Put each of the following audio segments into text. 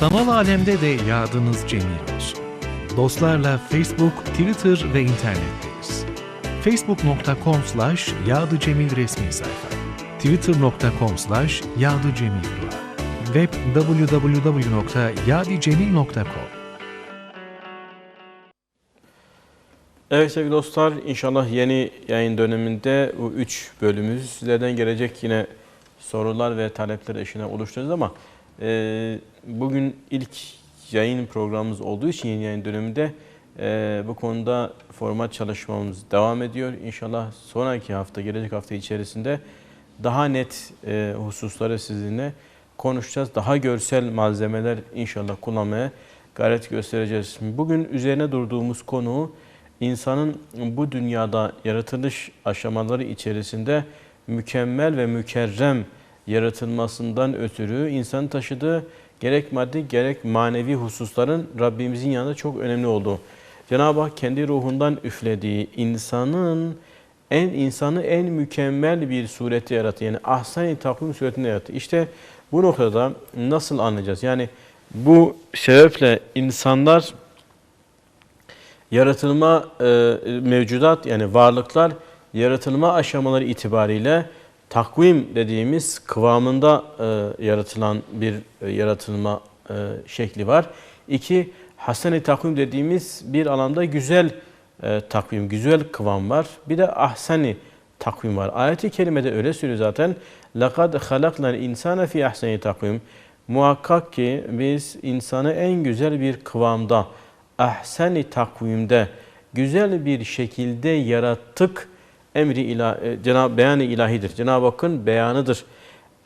Sanal alemde de yadınız cemil olsun. Dostlarla Facebook, Twitter ve internetteyiz. facebook.com slash yadıcemil resmi sayfa. twitter.com slash yadıcemil Web www.yadicemil.com Evet sevgili dostlar inşallah yeni yayın döneminde bu üç bölümümüz sizlerden gelecek yine sorular ve talepler eşine oluşturacağız ama e, bugün ilk yayın programımız olduğu için yeni yayın döneminde e, bu konuda format çalışmamız devam ediyor. İnşallah sonraki hafta, gelecek hafta içerisinde daha net e, hususları sizinle konuşacağız. Daha görsel malzemeler inşallah kullanmaya gayret göstereceğiz. Bugün üzerine durduğumuz konu insanın bu dünyada yaratılış aşamaları içerisinde mükemmel ve mükerrem yaratılmasından ötürü insanın taşıdığı gerek maddi gerek manevi hususların Rabbimizin yanında çok önemli olduğu. Cenab-ı Hak kendi ruhundan üflediği insanın en insanı en mükemmel bir surette yarattı. Yani ahsen-i takvim suretinde yarattı. İşte bu noktada nasıl anlayacağız? Yani bu sebeple insanlar yaratılma e, mevcudat yani varlıklar yaratılma aşamaları itibariyle takvim dediğimiz kıvamında e, yaratılan bir e, yaratılma e, şekli var. İki, hasene takvim dediğimiz bir alanda güzel e, takvim, güzel kıvam var. Bir de ahseni takvim var. Ayet-i kerimede öyle söylüyor zaten. لَقَدْ خَلَقْنَا الْاِنْسَانَ فِي ahseni takvim. Muhakkak ki biz insanı en güzel bir kıvamda, ahseni takvimde, güzel bir şekilde yarattık emri ilah, e, Cenab beyanı ilahidir. Cenab-ı Hakk'ın beyanıdır.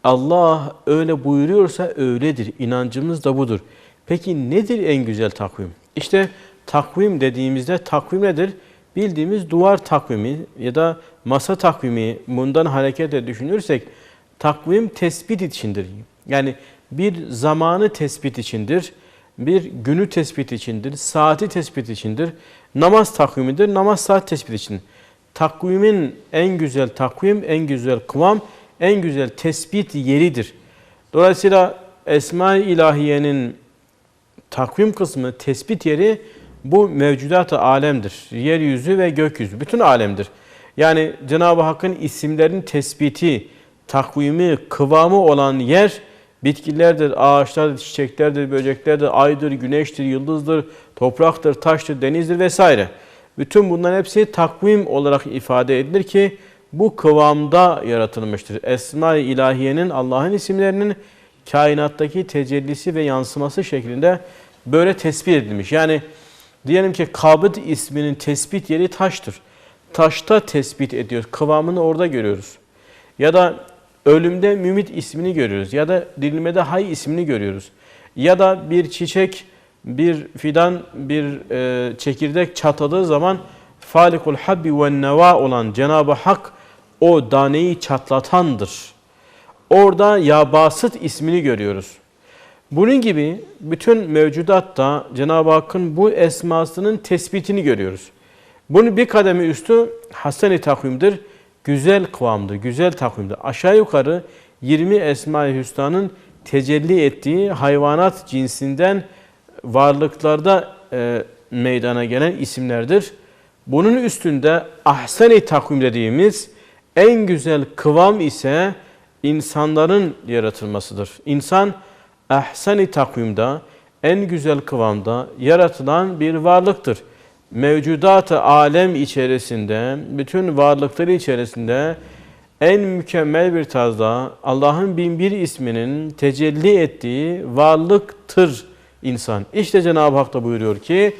Allah öyle buyuruyorsa öyledir. İnancımız da budur. Peki nedir en güzel takvim? İşte takvim dediğimizde takvim nedir? Bildiğimiz duvar takvimi ya da masa takvimi bundan hareketle düşünürsek takvim tespit içindir. Yani bir zamanı tespit içindir, bir günü tespit içindir, saati tespit içindir. Namaz takvimidir, namaz saat tespit için. Takvimin en güzel takvim, en güzel kıvam, en güzel tespit yeridir. Dolayısıyla Esma-i İlahiye'nin takvim kısmı, tespit yeri bu mevcudat-ı alemdir. Yeryüzü ve gökyüzü, bütün alemdir. Yani Cenab-ı Hakk'ın isimlerin tespiti, takvimi, kıvamı olan yer bitkilerdir, ağaçlardır, çiçeklerdir, böceklerdir, aydır, güneştir, yıldızdır, topraktır, taştır, denizdir vesaire. Bütün bunların hepsi takvim olarak ifade edilir ki bu kıvamda yaratılmıştır. Esma-i İlahiye'nin Allah'ın isimlerinin kainattaki tecellisi ve yansıması şeklinde böyle tespit edilmiş. Yani diyelim ki kabıt isminin tespit yeri taştır. Taşta tespit ediyoruz. Kıvamını orada görüyoruz. Ya da ölümde mümit ismini görüyoruz. Ya da dirilmede hay ismini görüyoruz. Ya da bir çiçek bir fidan, bir e, çekirdek çatladığı zaman falikul habbi ve neva olan Cenab-ı Hak o daneyi çatlatandır. Orada yabasit ismini görüyoruz. Bunun gibi bütün mevcudatta Cenab-ı Hakk'ın bu esmasının tespitini görüyoruz. Bunun bir kademi üstü hasen-i takvimdir. Güzel kıvamdır, güzel takvimdir. Aşağı yukarı 20 Esma-i Hüsna'nın tecelli ettiği hayvanat cinsinden varlıklarda e, meydana gelen isimlerdir. Bunun üstünde ahsen-i takvim dediğimiz en güzel kıvam ise insanların yaratılmasıdır. İnsan ahsen-i takvimde en güzel kıvamda yaratılan bir varlıktır. Mevcudat-ı alem içerisinde, bütün varlıkları içerisinde en mükemmel bir tarzda Allah'ın bin bir isminin tecelli ettiği varlıktır insan. İşte Cenab-ı Hak da buyuruyor ki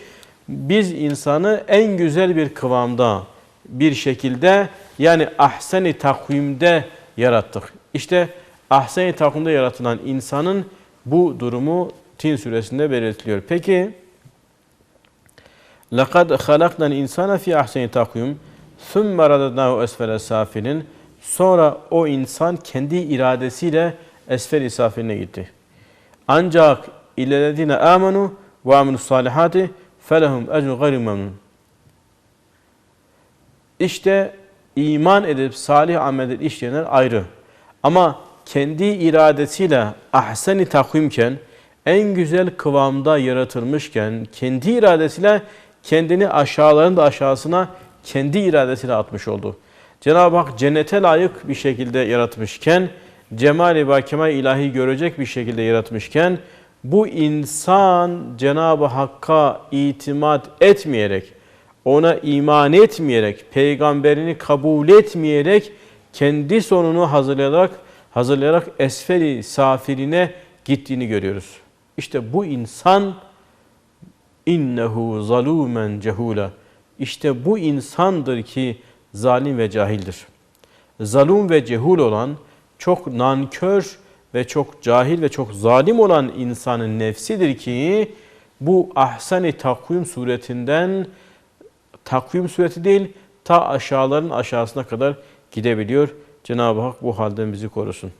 biz insanı en güzel bir kıvamda bir şekilde yani ahseni takvimde yarattık. İşte ahseni takvimde yaratılan insanın bu durumu Tin suresinde belirtiliyor. Peki لَقَدْ خَلَقْنَا الْاِنْسَانَ فِي اَحْسَنِ takvim ثُمَّ رَدَدْنَاهُ esfele safilin Sonra o insan kendi iradesiyle esfel-i safiline gitti. Ancak illellezine amenu ve amilus salihati felehum ecrun gayru memnun. İşte iman edip salih ameller işleyenler ayrı. Ama kendi iradesiyle ahseni takvimken, en güzel kıvamda yaratılmışken kendi iradesiyle kendini aşağıların da aşağısına kendi iradesiyle atmış oldu. Cenab-ı Hak cennete layık bir şekilde yaratmışken, cemali ve kemal ilahi görecek bir şekilde yaratmışken, bu insan Cenab-ı Hakk'a itimat etmeyerek, ona iman etmeyerek, peygamberini kabul etmeyerek, kendi sonunu hazırlayarak, hazırlayarak esferi safirine gittiğini görüyoruz. İşte bu insan innehu zalumen cehula. İşte bu insandır ki zalim ve cahildir. Zalum ve cehul olan, çok nankör ve çok cahil ve çok zalim olan insanın nefsidir ki bu ahsani takvim suretinden takvim sureti değil ta aşağıların aşağısına kadar gidebiliyor. Cenab-ı Hak bu halden bizi korusun.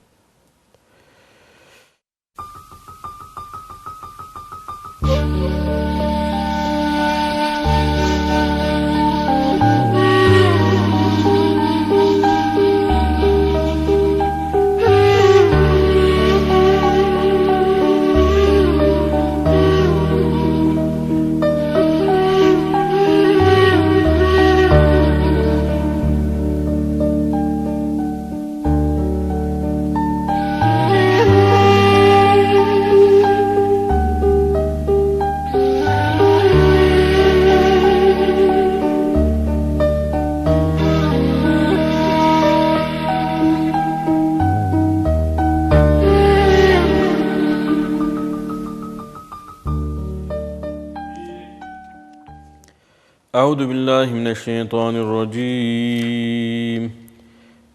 Euzu billahi mineşşeytanirracim.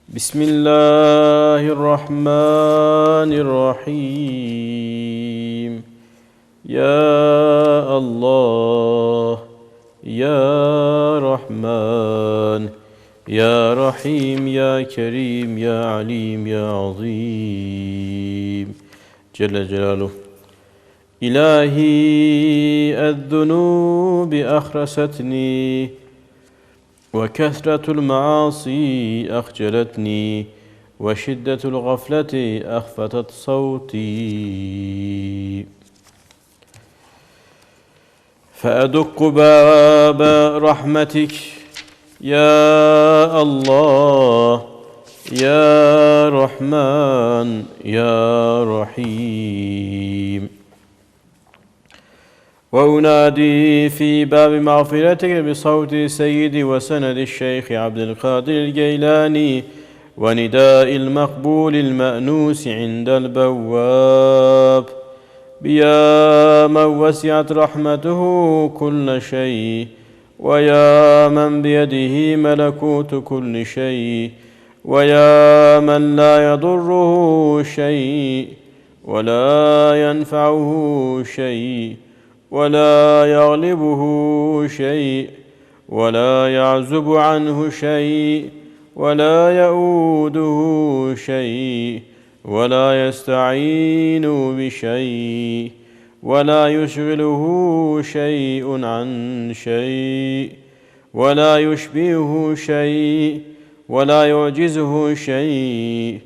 Bismillahirrahmanirrahim. Ya Allah, Ya Rahman, Ya Rahim, Ya Kerim, Ya Alim, Ya Azim. Celle Celaluhu. إلهي الذنوب أخرستني وكثرة المعاصي أخجلتني وشدة الغفلة أخفتت صوتي. فأدق باب رحمتك يا الله يا رحمن يا رحيم. وأنادي في باب مغفرتك بصوت سيدي وسند الشيخ عبد القادر الجيلاني ونداء المقبول المأنوس عند البواب. بيا من وسعت رحمته كل شيء ويا من بيده ملكوت كل شيء ويا من لا يضره شيء ولا ينفعه شيء. ولا يغلبه شيء ولا يعزب عنه شيء ولا يؤوده شيء ولا يستعين بشيء ولا يشغله شيء عن شيء ولا يشبهه شيء ولا يعجزه شيء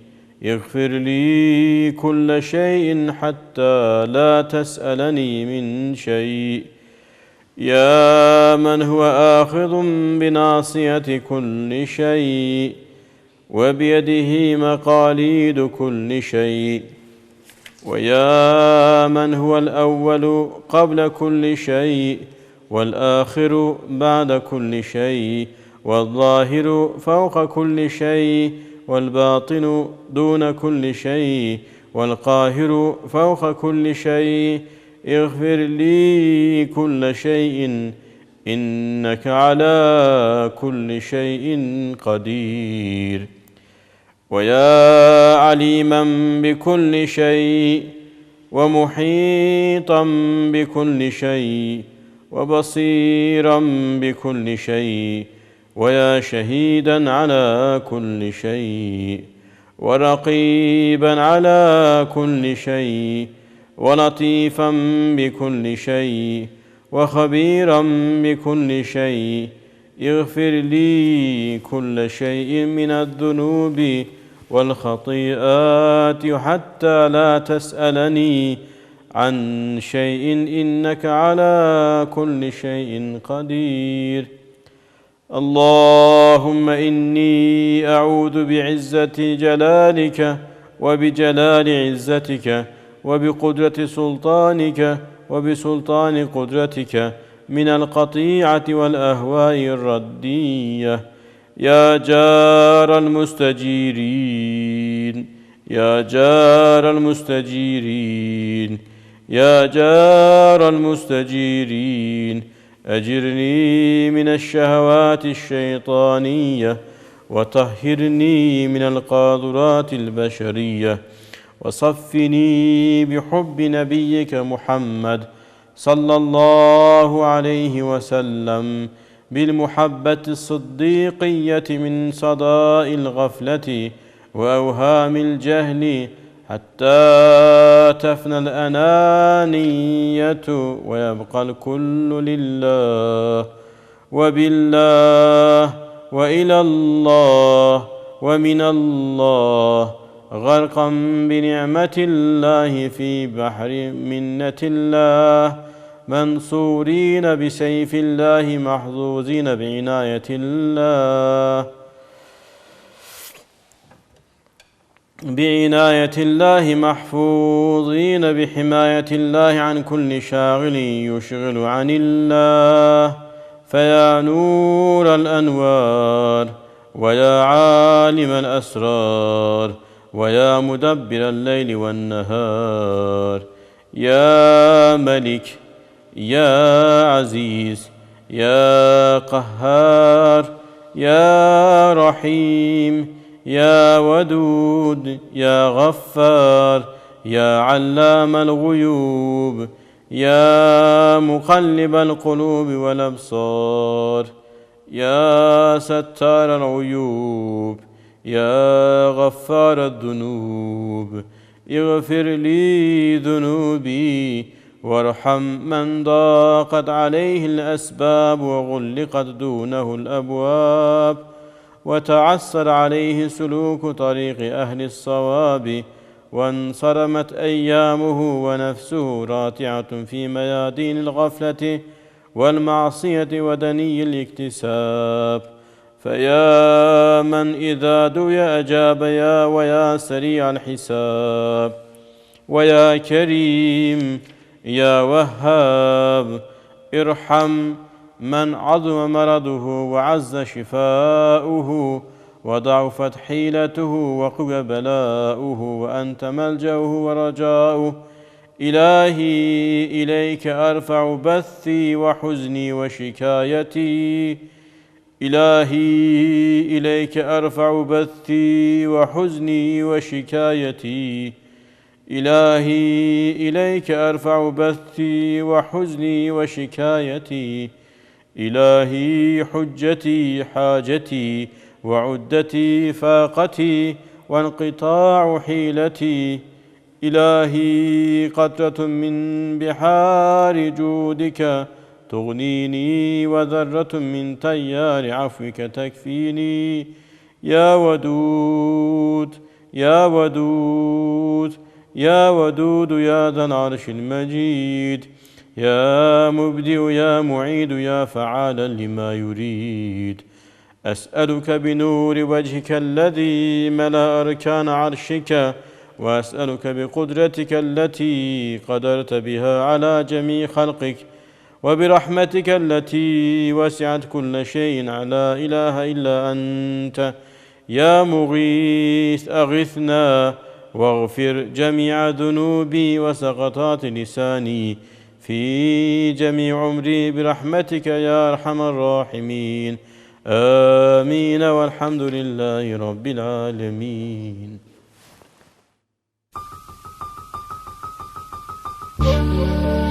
اغفر لي كل شيء حتى لا تسألني من شيء. يا من هو آخذ بناصية كل شيء وبيده مقاليد كل شيء. ويا من هو الأول قبل كل شيء والآخر بعد كل شيء والظاهر فوق كل شيء والباطن دون كل شيء والقاهر فوق كل شيء. اغفر لي كل شيء إنك على كل شيء قدير. ويا عليما بكل شيء ومحيطا بكل شيء وبصيرا بكل شيء. ويا شهيدا على كل شيء ورقيبا على كل شيء ولطيفا بكل شيء وخبيرا بكل شيء. اغفر لي كل شيء من الذنوب والخطيئات حتى لا تسألني عن شيء إنك على كل شيء قدير. اللهم إني أعوذ بعزة جلالك وبجلال عزتك وبقدرة سلطانك وبسلطان قدرتك من القطيعة والأهواء الردية. يا جار المستجيرين يا جار المستجيرين يا جار المستجيرين. أجرني من الشهوات الشيطانية وطهرني من القاذورات البشرية وصفني بحب نبيك محمد صلى الله عليه وسلم بالمحبة الصديقية من صداء الغفلة وأوهام الجهل حتى تفنى الأنانية ويبقى الكل لله وبالله وإلى الله ومن الله غرقا بنعمة الله في بحر منة الله منصورين بسيف الله محظوظين بعناية الله بعناية الله محفوظين بحماية الله عن كل شاغل يشغل عن الله. فيا نور الأنوار ويا عالم الأسرار ويا مدبر الليل والنهار. يا ملك يا عزيز يا قهار يا رحيم. يا ودود يا غفار يا علام الغيوب يا مقلب القلوب والأبصار يا ستار العيوب يا غفار الذنوب. اغفر لي ذنوبي وارحم من ضاقت عليه الأسباب وغلقت دونه الأبواب. وتعسر عليه سلوك طريق أهل الصواب وانصرمت أيامه ونفسه راتعة في ميادين الغفلة والمعصية ودني الاكتساب. فيا من إذا دعي أجاب يا ويا سريع الحساب. ويا كريم يا وهاب ارحم من عظم مرضه وعز شفاؤه وضعفت حيلته وقوى بلاؤه وأنت ملجأه ورجاؤه. إلهي إليك أرفع بثي وحزني وشكايتي. إلهي إليك أرفع بثي وحزني وشكايتي. إلهي إليك أرفع بثي وحزني وشكايتي. إلهي حجتي حاجتي وعدتي فاقتي وانقطاع حيلتي. إلهي قطرة من بحار جودك تغنيني وذرة من تيار عفوك تكفيني. يا ودود يا ودود يا ودود يا ذا العرش المجيد. يا مبدئ يا معيد يا فعالا لما يريد. أسألك بنور وجهك الذي ملأ أركان عرشك وأسألك بقدرتك التي قدرت بها على جميع خلقك وبرحمتك التي وسعت كل شيء لا إله إلا أنت. يا مغيث أغثنا واغفر جميع ذنوبي وسقطات لساني. في جميع عمري برحمتك يا أرحم الراحمين آمين والحمد لله رب العالمين Thank you.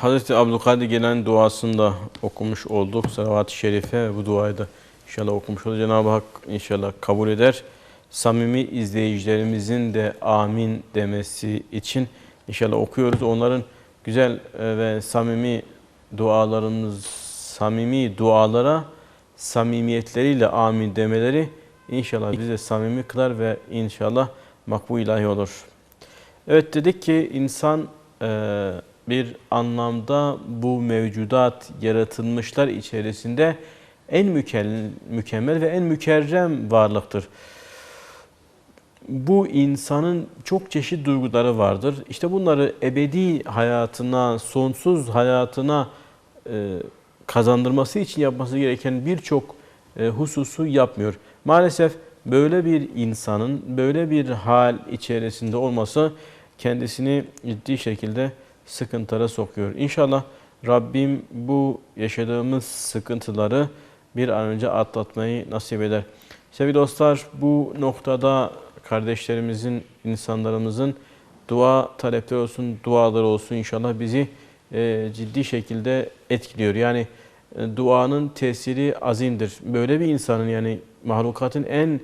Hazreti Abdülkadir gelen duasında okumuş olduk. Salavat-ı Şerife bu duayı da inşallah okumuş oldu. Cenab-ı Hak inşallah kabul eder. Samimi izleyicilerimizin de amin demesi için inşallah okuyoruz. Onların güzel e, ve samimi dualarımız, samimi dualara samimiyetleriyle amin demeleri inşallah bizi de samimi kılar ve inşallah makbul ilahi olur. Evet dedik ki insan e, bir anlamda bu mevcudat yaratılmışlar içerisinde en mükemmel ve en mükerrem varlıktır. Bu insanın çok çeşit duyguları vardır. İşte bunları ebedi hayatına, sonsuz hayatına e, kazandırması için yapması gereken birçok e, hususu yapmıyor. Maalesef böyle bir insanın böyle bir hal içerisinde olması kendisini ciddi şekilde sıkıntılara sokuyor. İnşallah Rabbim bu yaşadığımız sıkıntıları bir an önce atlatmayı nasip eder. Sevgili dostlar bu noktada kardeşlerimizin, insanlarımızın dua talepleri olsun, duaları olsun inşallah bizi e, ciddi şekilde etkiliyor. Yani e, duanın tesiri azimdir. Böyle bir insanın yani mahlukatın en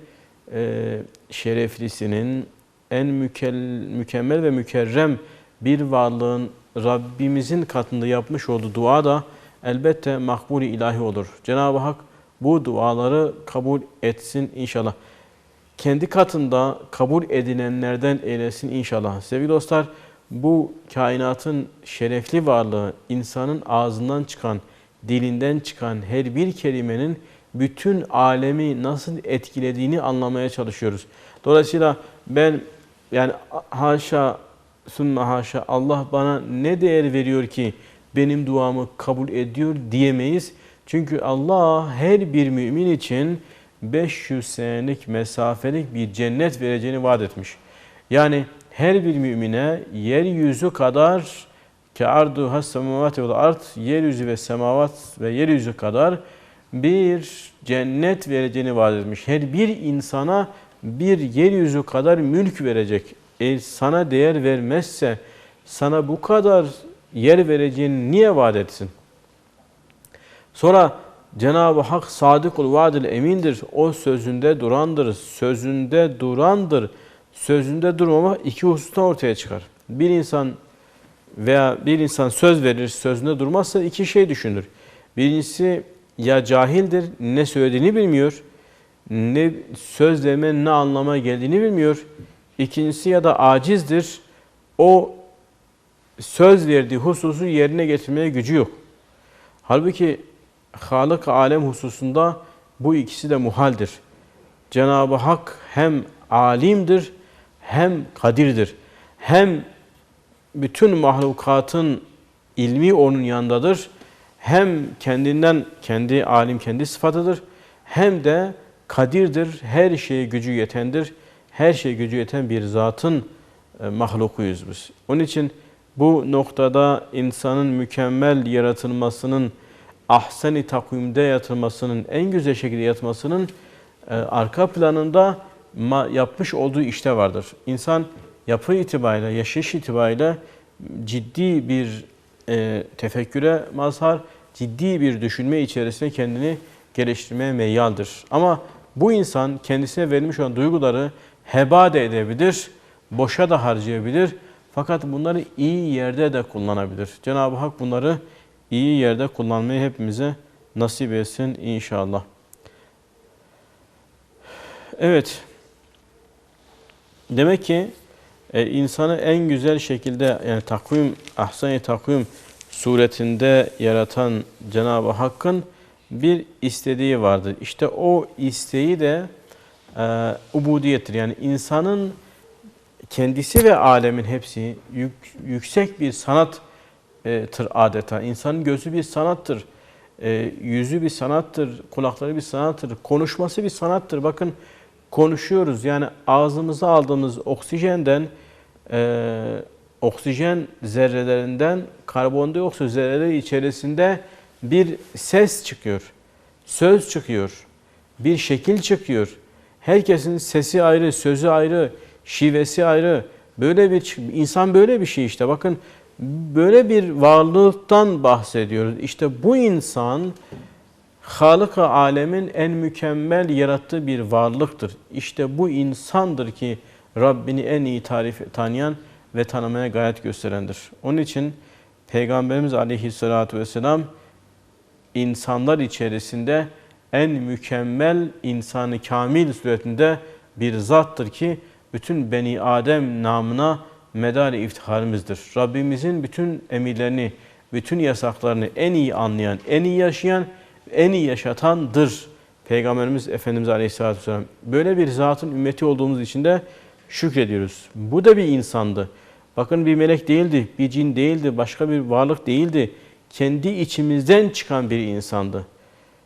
e, şereflisinin, en mükel, mükemmel ve mükerrem bir varlığın Rabbimizin katında yapmış olduğu dua da elbette makbul ilahi olur. Cenab-ı Hak bu duaları kabul etsin inşallah. Kendi katında kabul edilenlerden eylesin inşallah. Sevgili dostlar, bu kainatın şerefli varlığı, insanın ağzından çıkan, dilinden çıkan her bir kelimenin bütün alemi nasıl etkilediğini anlamaya çalışıyoruz. Dolayısıyla ben yani haşa sümme haşa Allah bana ne değer veriyor ki benim duamı kabul ediyor diyemeyiz. Çünkü Allah her bir mümin için 500 senelik mesafelik bir cennet vereceğini vaat etmiş. Yani her bir mümine yeryüzü kadar ki ardu has semavati ve art yeryüzü ve semavat ve yeryüzü kadar bir cennet vereceğini vaat etmiş. Her bir insana bir yeryüzü kadar mülk verecek. E sana değer vermezse sana bu kadar yer vereceğini niye vaat etsin? Sonra Cenab-ı Hak sadıkul vaadil emindir. O sözünde durandır. Sözünde durandır. Sözünde durmama iki husustan ortaya çıkar. Bir insan veya bir insan söz verir, sözünde durmazsa iki şey düşünür. Birincisi ya cahildir, ne söylediğini bilmiyor, ne söz vermenin ne anlama geldiğini bilmiyor. İkincisi ya da acizdir, o söz verdiği hususu yerine getirmeye gücü yok. Halbuki Halık alem hususunda bu ikisi de muhaldir. Cenab-ı Hak hem alimdir hem kadirdir. Hem bütün mahlukatın ilmi onun yanındadır. Hem kendinden kendi alim kendi sıfatıdır. Hem de kadirdir. Her şeye gücü yetendir. Her şeye gücü yeten bir zatın e, mahlukuyuz biz. Onun için bu noktada insanın mükemmel yaratılmasının ahseni takvimde yatırmasının, en güzel şekilde yatmasının e, arka planında yapmış olduğu işte vardır. İnsan yapı itibariyle, yaşayış itibariyle ciddi bir e, tefekküre mazhar, ciddi bir düşünme içerisinde kendini geliştirmeye meyyaldır. Ama bu insan kendisine verilmiş olan duyguları heba da edebilir, boşa da harcayabilir. Fakat bunları iyi yerde de kullanabilir. Cenab-ı Hak bunları iyi yerde kullanmayı hepimize nasip etsin inşallah. Evet. Demek ki e, insanı en güzel şekilde yani takvim, ahsen takvim suretinde yaratan Cenab-ı Hakk'ın bir istediği vardır. İşte o isteği de e, ubudiyettir. Yani insanın kendisi ve alemin hepsi yük, yüksek bir sanat tır adeta. İnsanın gözü bir sanattır. E, yüzü bir sanattır, kulakları bir sanattır, konuşması bir sanattır. Bakın konuşuyoruz yani ağzımıza aldığımız oksijenden, e, oksijen zerrelerinden karbondioksit zerreleri içerisinde bir ses çıkıyor, söz çıkıyor, bir şekil çıkıyor. Herkesin sesi ayrı, sözü ayrı, şivesi ayrı. Böyle bir insan böyle bir şey işte. Bakın Böyle bir varlıktan bahsediyoruz. İşte bu insan Halık-ı alemin en mükemmel yarattığı bir varlıktır. İşte bu insandır ki Rabbini en iyi tarif tanıyan ve tanımaya gayret gösterendir. Onun için Peygamberimiz Aleyhisselatü Vesselam insanlar içerisinde en mükemmel insanı kamil suretinde bir zattır ki bütün Beni Adem namına medar iftiharımızdır. Rabbimizin bütün emirlerini, bütün yasaklarını en iyi anlayan, en iyi yaşayan, en iyi yaşatandır. Peygamberimiz Efendimiz Aleyhisselatü Vesselam. Böyle bir zatın ümmeti olduğumuz için de şükrediyoruz. Bu da bir insandı. Bakın bir melek değildi, bir cin değildi, başka bir varlık değildi. Kendi içimizden çıkan bir insandı.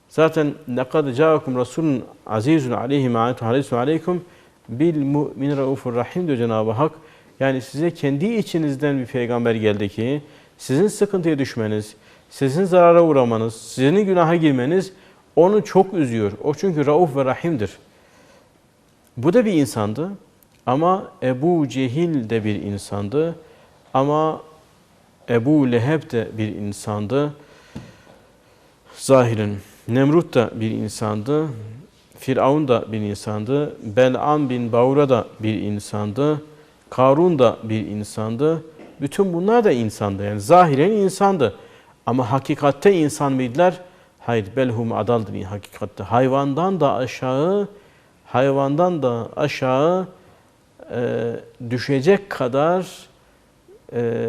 Zaten لَقَدْ جَاءَكُمْ رَسُولٌ عَز۪يزٌ عَلَيْهِ مَعَاتُ حَرِسٌ عَلَيْكُمْ بِالْمُؤْمِنِ رَؤُفُ rahim diyor Cenab-ı Hak. Yani size kendi içinizden bir peygamber geldi ki sizin sıkıntıya düşmeniz, sizin zarara uğramanız, sizin günaha girmeniz onu çok üzüyor. O çünkü rauf ve rahimdir. Bu da bir insandı ama Ebu Cehil de bir insandı ama Ebu Leheb de bir insandı. Zahiren Nemrut da bir insandı. Firavun da bir insandı. Bel'am bin Baura da bir insandı. Karun da bir insandı. Bütün bunlar da insandı. Yani zahiren insandı. Ama hakikatte insan mıydılar? Hayır, belhum adaldır hakikatte. Hayvandan da aşağı, hayvandan da aşağı e, düşecek kadar e,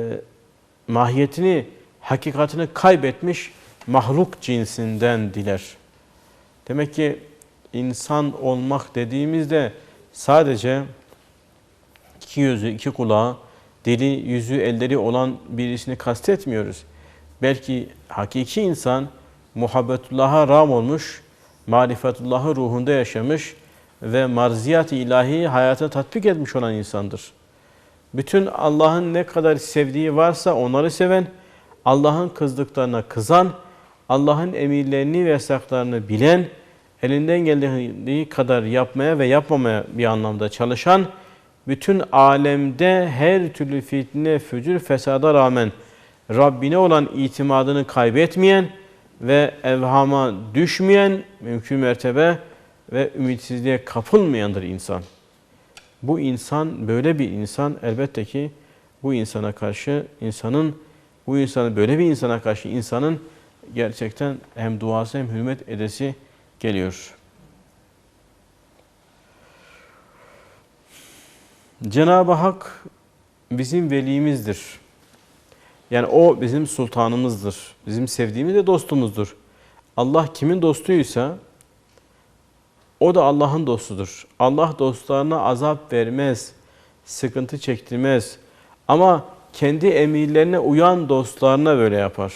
mahiyetini, hakikatini kaybetmiş mahluk cinsinden diler. Demek ki insan olmak dediğimizde sadece iki gözü, iki kulağı, dili, yüzü, elleri olan birisini kastetmiyoruz. Belki hakiki insan muhabbetullah'a ram olmuş, marifetullah'ı ruhunda yaşamış ve marziyat-ı ilahi hayata tatbik etmiş olan insandır. Bütün Allah'ın ne kadar sevdiği varsa onları seven, Allah'ın kızdıklarına kızan, Allah'ın emirlerini ve yasaklarını bilen, elinden geldiği kadar yapmaya ve yapmamaya bir anlamda çalışan, bütün alemde her türlü fitne, fücur, fesada rağmen Rabbine olan itimadını kaybetmeyen ve evhama düşmeyen mümkün mertebe ve ümitsizliğe kapılmayandır insan. Bu insan böyle bir insan elbette ki bu insana karşı insanın bu insanı böyle bir insana karşı insanın gerçekten hem duası hem hürmet edesi geliyor. Cenab-ı Hak bizim velimizdir. Yani o bizim sultanımızdır. Bizim sevdiğimiz de dostumuzdur. Allah kimin dostuysa o da Allah'ın dostudur. Allah dostlarına azap vermez, sıkıntı çektirmez. Ama kendi emirlerine uyan dostlarına böyle yapar.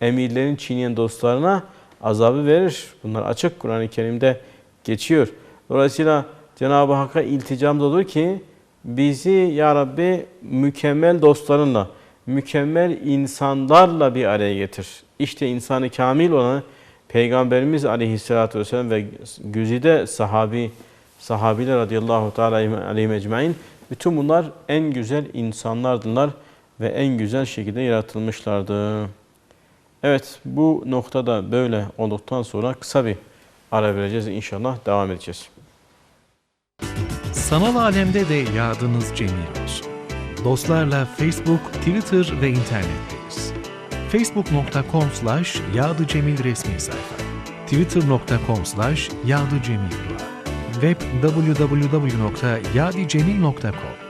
Emirlerin çiğneyen dostlarına azabı verir. Bunlar açık Kur'an-ı Kerim'de geçiyor. Dolayısıyla Cenab-ı Hakk'a ilticamız olur ki bizi ya Rabbi mükemmel dostlarınla, mükemmel insanlarla bir araya getir. İşte insanı kamil olan Peygamberimiz Aleyhisselatü Vesselam ve güzide sahabi, sahabiler radıyallahu teala aleyhi ecmain bütün bunlar en güzel insanlardılar ve en güzel şekilde yaratılmışlardı. Evet bu noktada böyle olduktan sonra kısa bir ara vereceğiz inşallah devam edeceğiz. Sanal alemde de yadınız cemil olsun. Dostlarla Facebook, Twitter ve internetteyiz. facebook.com slash yadıcemil resmi sayfa. twitter.com slash yadıcemil Web www.yadicemil.com